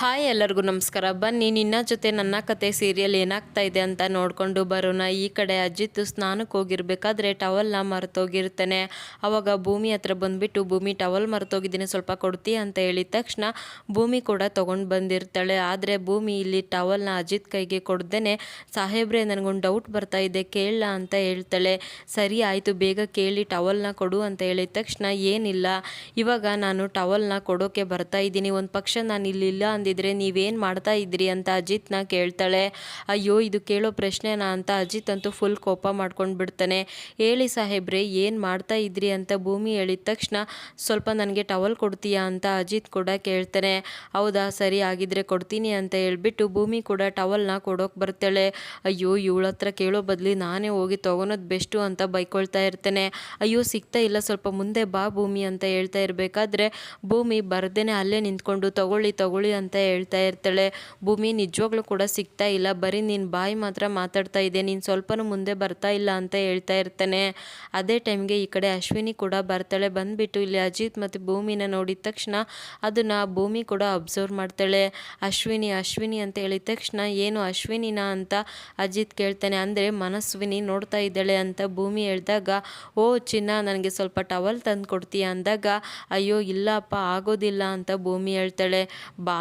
Hi ಎಲ್ಲರಿಗೂ ನಮಸ್ಕಾರ. ಬನ್ನಿ, ನಿನ್ನ ಜೊತೆ ನನ್ನ ಕತೆ ಸೀರಿಯಲ್ ಏನಾಗ್ತಾ ಇದೆ ಅಂತ ನೋಡಿಕೊಂಡು ಬರೋಣ. ಈ ಕಡೆ ಅಜಿತ್ ಸ್ನಾನಕ್ಕೆ ಹೋಗಿರ್ಬೇಕಾದ್ರೆ ಟವಲ್ನ ಮರೆತೋಗಿರ್ತಾನೆ. ಆವಾಗ ಭೂಮಿ ಹತ್ರ ಬಂದುಬಿಟ್ಟು, ಭೂಮಿ ಟವಲ್ ಮರೆತೋಗಿದ್ದೀನಿ, ಸ್ವಲ್ಪ ಕೊಡ್ತೀಯ? ಅಂತ ಹೇಳಿದ ತಕ್ಷಣ ಭೂಮಿ ಕೂಡ ತೊಗೊಂಡು ಬಂದಿರ್ತಾಳೆ. ಆದರೆ ಭೂಮಿ ಇಲ್ಲಿ ಟವಲ್ನ ಅಜಿತ್ ಕೈಗೆ ಕೊಡ್ದೇನೆ, ಸಾಹೇಬ್ರೆ, ನನಗೊಂದು ಡೌಟ್ ಬರ್ತಾ ಇದೆ ಕೇಳಲ್ಲ ಅಂತ ಹೇಳ್ತಾಳೆ. ಸರಿ, ಆಯಿತು, ಬೇಗ ಕೇಳಿ ಟವಲ್ನ ಕೊಡು, ಅಂತ ಹೇಳಿದ ತಕ್ಷಣ, ಏನಿಲ್ಲ. ಇವಾಗ ನಾನು ಟವಲ್ನ ಕೊಡೋಕೆ ಬರ್ತಾ ಇದ್ದೀನಿ. ಒಂದು ಪಕ್ಷ ನಾನು ಇಲ್ಲಿಲ್ಲ ಅಂದಿದ್ರೆ ನೀವೇನು ಮಾಡ್ತಾ ಇದ್ರಿ ಅಂತ ಅಜಿತ್ನ ಕೇಳ್ತಾಳೆ. ಅಯ್ಯೋ, ಇದು ಕೇಳೋ ಪ್ರಶ್ನೆನಾ ಅಂತ ಅಜಿತ್ ಅಂತೂ ಫುಲ್ ಕೋಪ ಮಾಡ್ಕೊಂಡು ಬಿಡ್ತಾನೆ. ಹೇಳಿ ಸಾಹೇಬ್ರೆ, ಏನು ಮಾಡ್ತಾ ಇದ್ರಿ ಅಂತ ಭೂಮಿ ಹೇಳಿದ ತಕ್ಷಣ ಸ್ವಲ್ಪ ನನಗೆ ಟವಲ್ ಕೊಡ್ತೀಯಾ ಅಂತ ಅಜಿತ್ ಕೂಡ ಕೇಳ್ತಾನೆ. ಹೌದಾ, ಸರಿ ಆಗಿದ್ರೆ ಕೊಡ್ತೀನಿ ಅಂತ ಹೇಳ್ಬಿಟ್ಟು ಭೂಮಿ ಕೂಡ ಟವಲ್ನ ಕೊಡೋಕೆ ಬರ್ತಾಳೆ. ಅಯ್ಯೋ, ಇವಳ ಹತ್ರ ಕೇಳೋ ಬದಲಿ ನಾನೇ ಹೋಗಿ ತೊಗೊಳೋದು ಬೆಸ್ಟು ಅಂತ ಬೈಕೊಳ್ತಾ ಇರ್ತಾನೆ. ಅಯ್ಯೋ, ಸಿಗ್ತಾ ಇಲ್ಲ, ಸ್ವಲ್ಪ ಮುಂದೆ ಬಾ ಭೂಮಿ ಅಂತ ಹೇಳ್ತಾ ಇರಬೇಕಾದ್ರೆ ಭೂಮಿ ಬರ್ದೇನೆ ಅಲ್ಲೇ ನಿಂತ್ಕೊಂಡು ತಗೊಳ್ಳಿ ತಗೊಳ್ಳಿ ಅಂತ ಹೇಳ್ತಾ ಇರ್ತಾಳೆ ಭೂಮಿ ನಿಜವಾಗ್ಲೂ ಕೂಡ ಸಿಗ್ತಾ ಇಲ್ಲ. ಬರೀ ನೀನು ಬಾಯಿ ಮಾತ್ರ ಮಾತಾಡ್ತಾ ಇದೆ. ನೀನು ಸ್ವಲ್ಪನೂ ಮುಂದೆ ಬರ್ತಾ ಇಲ್ಲ ಅಂತ ಹೇಳ್ತಾ ಇರ್ತಾನೆ. ಅದೇ ಟೈಮ್ಗೆ ಈ ಕಡೆ ಅಶ್ವಿನಿ ಕೂಡ ಬರ್ತಾಳೆ. ಬಂದುಬಿಟ್ಟು ಇಲ್ಲಿ ಅಜಿತ್ ಮತ್ತು ಭೂಮಿನ ನೋಡಿದ ತಕ್ಷಣ ಅದನ್ನು ಭೂಮಿ ಕೂಡ ಅಬ್ಸರ್ವ್ ಮಾಡ್ತಾಳೆ. ಅಶ್ವಿನಿ ಅಶ್ವಿನಿ ಅಂತ ಹೇಳಿದ ತಕ್ಷಣ, ಏನು ಅಶ್ವಿನಿನ ಅಂತ ಅಜಿತ್ ಕೇಳ್ತಾನೆ. ಅಂದರೆ ಮನಸ್ವಿನಿ ನೋಡ್ತಾ ಇದ್ದಾಳೆ ಅಂತ ಭೂಮಿ ಹೇಳಿದಾಗ, ಓ ಚಿನ್ನ, ನನಗೆ ಸ್ವಲ್ಪ ಟವಲ್ ತಂದು ಕೊಡ್ತೀಯ ಅಂದಾಗ, ಅಯ್ಯೋ, ಇಲ್ಲಪ್ಪ, ಆಗೋದಿಲ್ಲ ಅಂತ ಭೂಮಿ ಹೇಳ್ತಾಳೆ. ಬಾ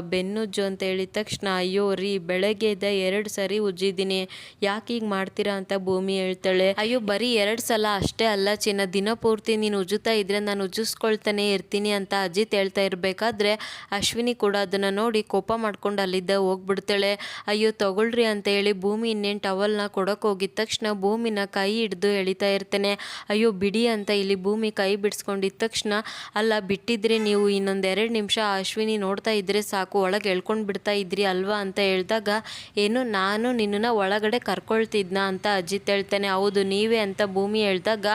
ಬೆನ್ನುಜ್ಜು ಅಂತ ಹೇಳಿದ ತಕ್ಷಣ, ಅಯ್ಯೋ ರೀ, ಬೆಳಗ್ಗೆ ಇದ್ದ ಎರಡು ಸರಿ ಉಜ್ಜಿದ್ದೀನಿ. ಯಾಕೆ ಹೀಗೆ ಮಾಡ್ತೀರಾ ಅಂತ ಭೂಮಿ ಹೇಳ್ತಾಳೆ. ಅಯ್ಯೋ, ಬರೀ ಎರಡು ಸಲ ಅಷ್ಟೇ ಅಲ್ಲ ಚಿನ್ನ. ದಿನ ಪೂರ್ತಿ ನೀನು ಉಜ್ಜುತ್ತಾ ಇದ್ರೆ ನಾನು ಉಜ್ಜಿಸ್ಕೊಳ್ತಾನೆ ಇರ್ತೀನಿ ಅಂತ ಅಜಿತ್ ಹೇಳ್ತಾ ಇರಬೇಕಾದ್ರೆ, ಅಶ್ವಿನಿ ಕೂಡ ಅದನ್ನು ನೋಡಿ ಕೋಪ ಮಾಡ್ಕೊಂಡು ಅಲ್ಲಿದ್ದ ಹೋಗ್ಬಿಡ್ತಾಳೆ. ಅಯ್ಯೋ, ತಗೊಳ್ರಿ ಅಂತ ಹೇಳಿ ಭೂಮಿ ಇನ್ನೇನು ಟವಲ್ನ ಕೊಡೋಕೆ ಹೋಗಿದ ತಕ್ಷಣ ಭೂಮಿನ ಕೈ ಹಿಡಿದು ಎಳಿತಾ ಇರ್ತಾನೆ. ಅಯ್ಯೋ, ಬಿಡಿ ಅಂತ ಇಲ್ಲಿ ಭೂಮಿ ಕೈ ಬಿಡಿಸ್ಕೊಂಡಿದ್ದ ತಕ್ಷಣ, ಅಲ್ಲ, ಬಿಟ್ಟಿದ್ರೆ ನೀವು ಇನ್ನೊಂದು ಎರಡು ನಿಮಿಷ ಅಶ್ವಿನಿ ನೋಡ್ತಾ ಇದ್ರೆ ಸಾಕು, ಒಳಗೆ ಎಳ್ಕೊಂಡು ಬಿಡ್ತಾ ಇದ್ರಿ ಅಲ್ವಾ ಅಂತ ಹೇಳಿದಾಗ, ಏನು, ನಾನು ನಿನ್ನನ್ನು ಒಳಗಡೆ ಕರ್ಕೊಳ್ತಿದ್ನ ಅಂತ ಅಜಿತ್ ಹೇಳ್ತಾನೆ. ಹೌದು, ನೀವೇ ಅಂತ ಭೂಮಿ ಹೇಳಿದಾಗ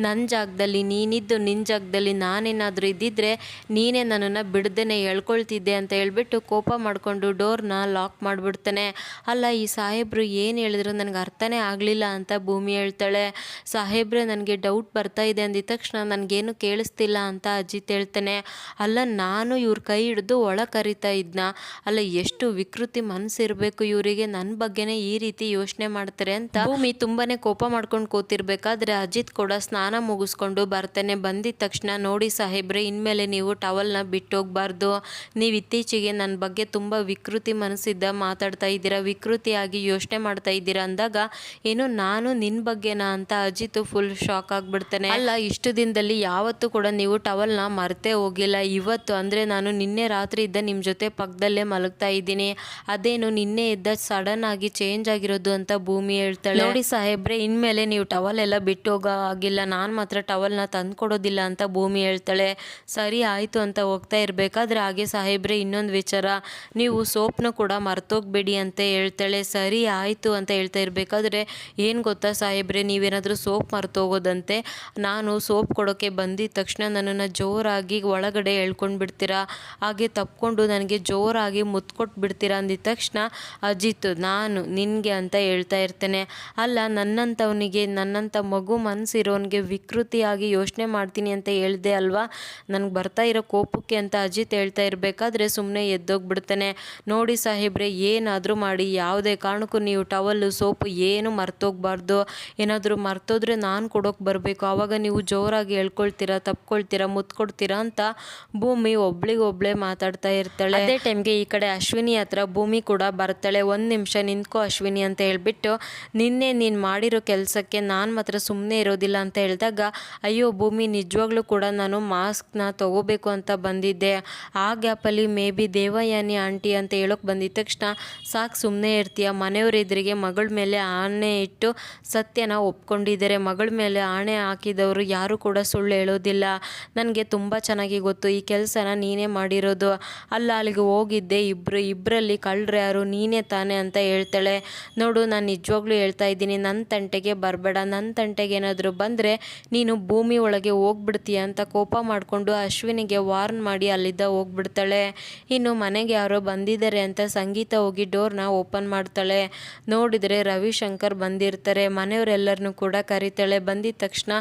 ನನ್ನ ಜಾಗದಲ್ಲಿ, ನೀನಿದ್ದು ನಿನ್ನ ಜಾಗದಲ್ಲಿ ನಾನೇನಾದರೂ ಇದ್ದಿದ್ರೆ, ನೀನೇ ನನ್ನನ್ನು ಬಿಡ್ದೇನೆ ಎಳ್ಕೊಳ್ತಿದ್ದೆ ಅಂತ ಹೇಳ್ಬಿಟ್ಟು ಕೋಪ ಮಾಡಿಕೊಂಡು ಡೋರ್ನ ಲಾಕ್ ಮಾಡಿಬಿಡ್ತಾನೆ. ಅಲ್ಲ, ಈ ಸಾಹೇಬ್ರು ಏನು ಹೇಳಿದ್ರು ನನಗೆ ಅರ್ಥನೇ ಆಗಲಿಲ್ಲ ಅಂತ ಭೂಮಿ ಹೇಳ್ತಾಳೆ. ಸಾಹೇಬ್ರೆ, ನನಗೆ ಡೌಟ್ ಬರ್ತಾ ಇದೆ ಅಂದಿದ ತಕ್ಷಣ ನನಗೇನು ಕೇಳಿಸ್ತಿಲ್ಲ ಅಂತ ಅಜಿತ್ ಹೇಳ್ತಾನೆ. ಅಲ್ಲ, ನಾನು ಇವ್ರ ಕೈ ಹಿಡಿದು ಒಳ ಕರಿತಾ ಇದ್ನ? ಅಲ್ಲ, ಎಷ್ಟು ವಿಕೃತಿ ಮನಸ್ಸಿರಬೇಕು ಇವರಿಗೆ? ನನ್ನ ಬಗ್ಗೆನೇ ಈ ರೀತಿ ಯೋಚನೆ ಮಾಡ್ತಾರೆ ಅಂತ ಭೂಮಿ ತುಂಬಾನೇ ಕೋಪ ಮಾಡ್ಕೊಂಡು ಕೂತಿರ್ಬೇಕಾದ್ರೆ ಅಜಿತ್ ಕೂಡ ಸ್ನಾನ ಮುಗಿಸ್ಕೊಂಡು ಬರ್ತಾನೆ. ಬಂದಿದ ತಕ್ಷಣ, ನೋಡಿ ಸಾಹೇಬ್ರೆ, ಇನ್ಮೇಲೆ ನೀವು ಟವಲ್ನ ಬಿಟ್ಟೋಗ್ಬಾರ್ದು. ನೀವು ಇತ್ತೀಚೆಗೆ ನನ್ನ ಬಗ್ಗೆ ತುಂಬ ವಿಕೃತಿ ಮನಸ್ಸಿದ್ದ ಮಾತಾಡ್ತಾ ಇದ್ದೀರಾ? ವಿಕೃತಿಯಾಗಿ ಯೋಚನೆ ಮಾಡ್ತಾ ಇದ್ದೀರಾ? ಅಂದಾಗ, ಏನು ನಾನು ನಿನ್ನ ಬಗ್ಗೆನಾ? ಅಂತ ಅಜಿತ್ ಫುಲ್ ಶಾಕ್ ಆಗ್ಬಿಡ್ತಾನೆ. ಅಲ್ಲ, ಇಷ್ಟು ದಿನದಲ್ಲಿ ಯಾವತ್ತೂ ಕೂಡ ನೀವು ಟವಲ್ನ ಮರ್ತೇ ಹೋಗಿಲ್ಲ. ಇವತ್ತು ಅಂದರೆ ನಾನು ನಿನ್ನೆ ರಾತ್ರಿ ಇದ್ದ ಜೊತೆ ಪಕ್ಕದಲ್ಲೇ ಮಲಗ್ತಾ ಇದ್ದೀನಿ. ಅದೇನು ನಿನ್ನೆ ಇದ್ದ ಸಡನ್ ಆಗಿ ಚೇಂಜ್ ಆಗಿರೋದು ಅಂತ ಭೂಮಿ ಹೇಳ್ತಾಳೆ. ನೋಡಿ ಸಾಹೇಬ್ರೆ, ಇನ್ಮೇಲೆ ನೀವು ಟವಲ್ ಎಲ್ಲ ಬಿಟ್ಟು ಹೋಗೋ ಆಗಿಲ್ಲ ನಾನು ಮಾತ್ರ ಟವಲ್ನ ತಂದು ಕೊಡೋದಿಲ್ಲ ಅಂತ ಭೂಮಿ ಹೇಳ್ತಾಳೆ. ಸರಿ, ಆಯಿತು ಅಂತ ಹೋಗ್ತಾ ಇರಬೇಕಾದ್ರೆ ಹಾಗೆ ಸಾಹೇಬ್ರೆ, ಇನ್ನೊಂದು ವಿಚಾರ. ನೀವು ಸೋಪ್ನ ಕೂಡ ಮರ್ತೋಗ್ಬೇಡಿ ಅಂತ ಹೇಳ್ತಾಳೆ. ಸರಿ, ಆಯಿತು ಅಂತ ಹೇಳ್ತಾ ಇರಬೇಕಾದ್ರೆ ಏನು ಗೊತ್ತಾ ಸಾಹೇಬ್ರೆ, ನೀವೇನಾದರೂ ಸೋಪ್ ಮರ್ತೋಗೋದಂತೆ. ನಾನು ಸೋಪ್ ಕೊಡೋಕ್ಕೆ ಬಂದಿದ ತಕ್ಷಣ ನನ್ನನ್ನು ಜೋರಾಗಿ ಒಳಗಡೆ ಎಳ್ಕೊಂಡು ಬಿಡ್ತೀರಾ ಹಾಗೆ ತಪ್ಕೊಂಡು ನನಗೆ ಜೋರಾಗಿ ಮುತ್ಕೊಟ್ಟು ಬಿಡ್ತೀರಾ ಅಂದಿದ ತಕ್ಷಣ, ಅಜಿತ್, ನಾನು ನಿನಗೆ ಅಂತ ಹೇಳ್ತಾ ಇರ್ತೇನೆ. ಅಲ್ಲ ನನ್ನಂಥವನಿಗೆ ನನ್ನಂಥ ಮಗು ಮನಸ್ಸಿರೋನಿಗೆ ವಿಕೃತಿಯಾಗಿ ಯೋಚನೆ ಮಾಡ್ತೀನಿ ಅಂತ ಹೇಳಿದೆ ಅಲ್ವಾ? ನನಗೆ ಬರ್ತಾ ಇರೋ ಕೋಪಕ್ಕೆ ಅಂತ ಅಜಿತ್ ಹೇಳ್ತಾ ಇರಬೇಕಾದ್ರೆ ಸುಮ್ಮನೆ ಎದ್ದೋಗ್ಬಿಡ್ತಾನೆ. ನೋಡಿ ಸಾಹೇಬ್ರೆ, ಏನಾದರೂ ಮಾಡಿ, ಯಾವುದೇ ಕಾರಣಕ್ಕೂ ನೀವು ಟವಲ್ಲು ಸೋಪು ಏನು ಮರ್ತೋಗ್ಬಾರ್ದು. ಏನಾದರೂ ಮರ್ತೋದ್ರೆ ನಾನು ಕೊಡೋಕೆ ಬರಬೇಕು. ಆವಾಗ ನೀವು ಜೋರಾಗಿ ಹೇಳ್ಕೊಳ್ತೀರಾ, ತಪ್ಕೊಳ್ತೀರಾ, ಮುತ್ಕೊಡ್ತೀರಾ ಅಂತ ಭೂಮಿ ಒಬ್ಳಿಗೊಬ್ಳೆ ಮಾತಾಡ್ತಾ ಇರ್ತಾಳೆ ಅದೇ ಟೈಮ್ಗೆ ಈ ಕಡೆ ಅಶ್ವಿನಿ ಹತ್ರ ಭೂಮಿ ಕೂಡ ಬರ್ತಾಳೆ. ಒಂದು ನಿಮಿಷ ನಿಂತ್ಕೋ ಅಶ್ವಿನಿ ಅಂತ ಹೇಳಿಬಿಟ್ಟು, ನಿನ್ನೆ ನೀನು ಮಾಡಿರೋ ಕೆಲಸಕ್ಕೆ ನಾನು ಮಾತ್ರ ಸುಮ್ಮನೆ ಇರೋದಿಲ್ಲ ಅಂತ ಹೇಳಿದಾಗ, ಅಯ್ಯೋ ಭೂಮಿ, ನಿಜವಾಗ್ಲೂ ಕೂಡ ನಾನು ಮಾಸ್ಕ್ನ ತಗೋಬೇಕು ಅಂತ ಬಂದಿದ್ದೆ. ಆ ಗ್ಯಾಪಲ್ಲಿ ಮೇ ಬಿ ದೇವಯಾನಿ ಆಂಟಿ ಅಂತ ಹೇಳೋಕೆ ಬಂದಿದ ತಕ್ಷಣ, ಸಾಕು ಸುಮ್ಮನೆ ಇರ್ತೀಯ. ಮನೆಯವ್ರ ಎದುರಿಗೆ ಮಗಳ ಮೇಲೆ ಆಣೆ ಇಟ್ಟು ಸತ್ಯನ ಒಪ್ಕೊಂಡಿದ್ದಾರೆ. ಮಗಳ ಮೇಲೆ ಆಣೆ ಹಾಕಿದವರು ಯಾರು ಕೂಡ ಸುಳ್ಳು ಹೇಳೋದಿಲ್ಲ. ನನಗೆ ತುಂಬ ಚೆನ್ನಾಗಿ ಗೊತ್ತು. ಈ ಕೆಲಸನ ನೀನೇ ಮಾಡಿರೋದು. ಅಲ್ಲ ಅಲ್ಲಿಗೆ ಹೋಗಿದ್ದೆ. ಇಬ್ಬರು ಇಬ್ಬರಲ್ಲಿ ಕಳ್ಳರು ಯಾರು? ನೀನೇ ತಾನೇ ಅಂತ ಹೇಳ್ತಾಳೆ. ನೋಡು, ನಾನು ನಿಜವಾಗ್ಲೂ ಹೇಳ್ತಾ ಇದ್ದೀನಿ. ನನ್ನ ತಂಟೆಗೆ ಬರಬೇಡ. ನನ್ನ ತಂಟೆಗೆ ಏನಾದರೂ ಬಂದರೆ ನೀನು ಭೂಮಿ ಒಳಗೆ ಹೋಗ್ಬಿಡ್ತೀಯ ಅಂತ ಕೋಪ ಮಾಡಿಕೊಂಡು ಅಶ್ವಿನಿಗೆ ವಾರ್ನ್ ಮಾಡಿ ಅಲ್ಲಿದ್ದ ಹೋಗ್ಬಿಡ್ತಾಳೆ. ಇನ್ನು ಮನೆಗೆ ಯಾರೋ ಬಂದಿದ್ದಾರೆ ಅಂತ ಸಂಗೀತ ಹೋಗಿ ಡೋರ್ನ ಓಪನ್ ಮಾಡ್ತಾಳೆ. ನೋಡಿದರೆ ರವಿಶಂಕರ್ ಬಂದಿರ್ತಾರೆ. ಮನೆಯವರೆಲ್ಲರನ್ನೂ ಕೂಡ ಕರೀತಾಳೆ. ಬಂದಿದ ತಕ್ಷಣ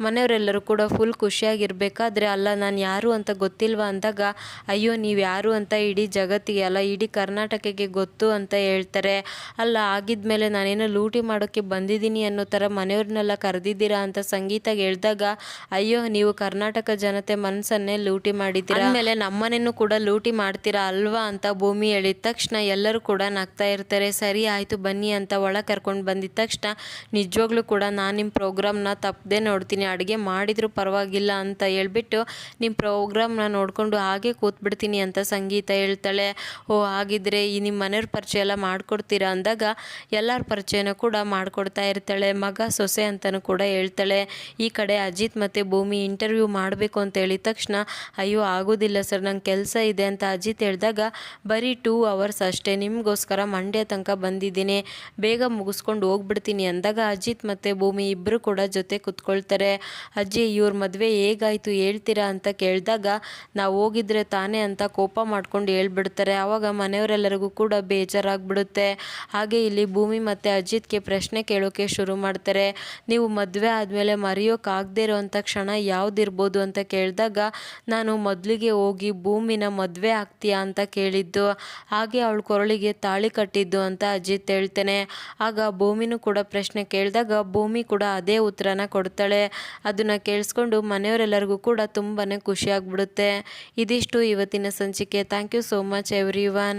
ಮನೆಯವರೆಲ್ಲರೂ ಕೂಡ ಫುಲ್ ಖುಷಿಯಾಗಿರ್ಬೇಕಾದ್ರೆ, ಅಲ್ಲ, ನಾನು ಯಾರು ಅಂತ ಗೊತ್ತಿಲ್ವಾ? ಅಂದಾಗ, ಅಯ್ಯೋ ನೀವು ಯಾರು ಇಬ್ಬರು ಅಂತ ಇಡೀ ಜಗತ್ತಿಗೆ ಅಲ್ಲ, ಇಡೀ ಕರ್ನಾಟಕಕ್ಕೆ ಗೊತ್ತು ಅಂತ ಹೇಳ್ತಾರೆ. ಅಲ್ಲ, ಆಗಿದ್ಮೇಲೆ ನಾನೇನೋ ಲೂಟಿ ಮಾಡೋಕ್ಕೆ ಬಂದಿದ್ದೀನಿ ಅನ್ನೋ ಥರ ಮನೆಯವ್ರನ್ನೆಲ್ಲ ಕರೆದಿದ್ದೀರಾ ಅಂತ ಸಂಗೀತಗೆ ಹೇಳಿದಾಗ, ಅಯ್ಯೋ, ನೀವು ಕರ್ನಾಟಕ ಜನತೆ ಮನಸ್ಸನ್ನೇ ಲೂಟಿ ಮಾಡಿದ್ದೀರಾ? ಆಮೇಲೆ ನಮ್ಮನೇನು ಕೂಡ ಲೂಟಿ ಮಾಡ್ತೀರಾ ಅಲ್ವಾ ಅಂತ ಭೂಮಿ ಹೇಳಿದ ತಕ್ಷಣ ಎಲ್ಲರೂ ಕೂಡ ನಗ್ತಾ ಇರ್ತಾರೆ. ಸರಿ, ಆಯಿತು, ಬನ್ನಿ ಅಂತ ಒಳ ಕರ್ಕೊಂಡು ಬಂದಿದ್ದ ತಕ್ಷಣ ನಿಜವಾಗ್ಲೂ ಕೂಡ ನಾನು ನಿಮ್ಮ ಪ್ರೋಗ್ರಾಮ್ನ ತಪ್ಪದೆ ನೋಡ್ತೀನಿ, ಅಡುಗೆ ಮಾಡಿದರೂ ಪರವಾಗಿಲ್ಲ ಅಂತ ಹೇಳ್ಬಿಟ್ಟು ನಿಮ್ಮ ಪ್ರೋಗ್ರಾಮ್ನ ನೋಡಿಕೊಂಡು ಹಾಗೆ ಕೂತ್ಬಿಡ್ತೀನಿ ಅಂತ ಸಂಗೀತ ಹೇಳ್ತಾಳೆ, ಓ, ಹಾಗಿದ್ರೆ ಈ ನಿಮ್ಮ ಮನೆಯವ್ರ ಪರಿಚಯ ಎಲ್ಲ ಮಾಡಿಕೊಡ್ತೀರಾ? ಅಂದಾಗ ಎಲ್ಲರ ಪರಿಚಯನೂ ಕೂಡ ಮಾಡಿಕೊಡ್ತಾ ಇರ್ತಾಳೆ, ಮಗ ಸೊಸೆ ಅಂತಲೂ ಕೂಡ ಹೇಳ್ತಾಳೆ, ಈ ಕಡೆ ಅಜಿತ್ ಮತ್ತು ಭೂಮಿ ಇಂಟರ್ವ್ಯೂ ಮಾಡಬೇಕು ಅಂತ ಹೇಳಿದ ತಕ್ಷಣ, ಅಯ್ಯೋ, ಆಗೋದಿಲ್ಲ ಸರ್, ನಂಗೆ ಕೆಲಸ ಇದೆ ಅಂತ ಅಜಿತ್ ಹೇಳಿದಾಗ, ಬರೀ ಟೂ ಅವರ್ಸ್ ಅಷ್ಟೇ, ನಿಮಗೋಸ್ಕರ ಮಂಡ್ಯ ತನಕ ಬಂದಿದ್ದೀನಿ, ಬೇಗ ಮುಗಿಸ್ಕೊಂಡು ಹೋಗ್ಬಿಡ್ತೀನಿ ಅಂದಾಗ ಅಜಿತ್ ಮತ್ತು ಭೂಮಿ ಇಬ್ಬರು ಕೂಡ ಜೊತೆ ಕುತ್ಕೊಳ್ತಾರೆ, ಅಜ್ಜಿ, ಇವ್ರ ಮದುವೆ ಹೇಗಾಯಿತು, ಹೇಳ್ತೀರಾ? ಅಂತ ಕೇಳಿದಾಗ, ನಾವು ಹೋಗಿದ್ರೆ ತಾನೇ ಅಂತ ಕೋಪ ಮಾಡ್ಕೊಂಡು ಹೇಳ್ಬಿಡ್ತಾರೆ. ಆವಾಗ ಮನೆಯವರೆಲ್ಲರಿಗೂ ಕೂಡ ಬೇಜಾರಾಗ್ಬಿಡುತ್ತೆ. ಹಾಗೆ ಇಲ್ಲಿ ಭೂಮಿ ಮತ್ತು ಅಜಿತ್ಗೆ ಪ್ರಶ್ನೆ ಕೇಳೋಕ್ಕೆ ಶುರು ಮಾಡ್ತಾರೆ. ನೀವು ಮದುವೆ ಆದಮೇಲೆ ಮರೆಯೋಕ್ಕಾಗದೇ ಇರೋವಂಥ ಕ್ಷಣ ಯಾವುದಿರ್ಬೋದು ಅಂತ ಕೇಳಿದಾಗ, ನಾನು ಮೊದಲಿಗೆ ಹೋಗಿ ಭೂಮಿನ ಮದುವೆ ಆಗ್ತೀಯಾ ಅಂತ ಕೇಳಿದ್ದು. ಹಾಗೆ ಅವಳು ಕೊರಳಿಗೆ ತಾಳಿ ಕಟ್ಟಿದ್ದು ಅಂತ ಅಜಿತ್ ಹೇಳ್ತೇನೆ. ಆಗ ಭೂಮಿನೂ ಕೂಡ ಪ್ರಶ್ನೆ ಕೇಳಿದಾಗ ಭೂಮಿ ಕೂಡ ಅದೇ ಉತ್ತರನ ಕೊಡ್ತಾಳೆ. ಅದನ್ನು ಕೇಳಿಸ್ಕೊಂಡು ಮನೆಯವರೆಲ್ಲರಿಗೂ ಕೂಡ ತುಂಬಾ ಖುಷಿಯಾಗ್ಬಿಡುತ್ತೆ. ಇದಿಷ್ಟು ಇವತ್ತಿನ ಸಂಚಿಕೆ. Okay, thank you so much everyone.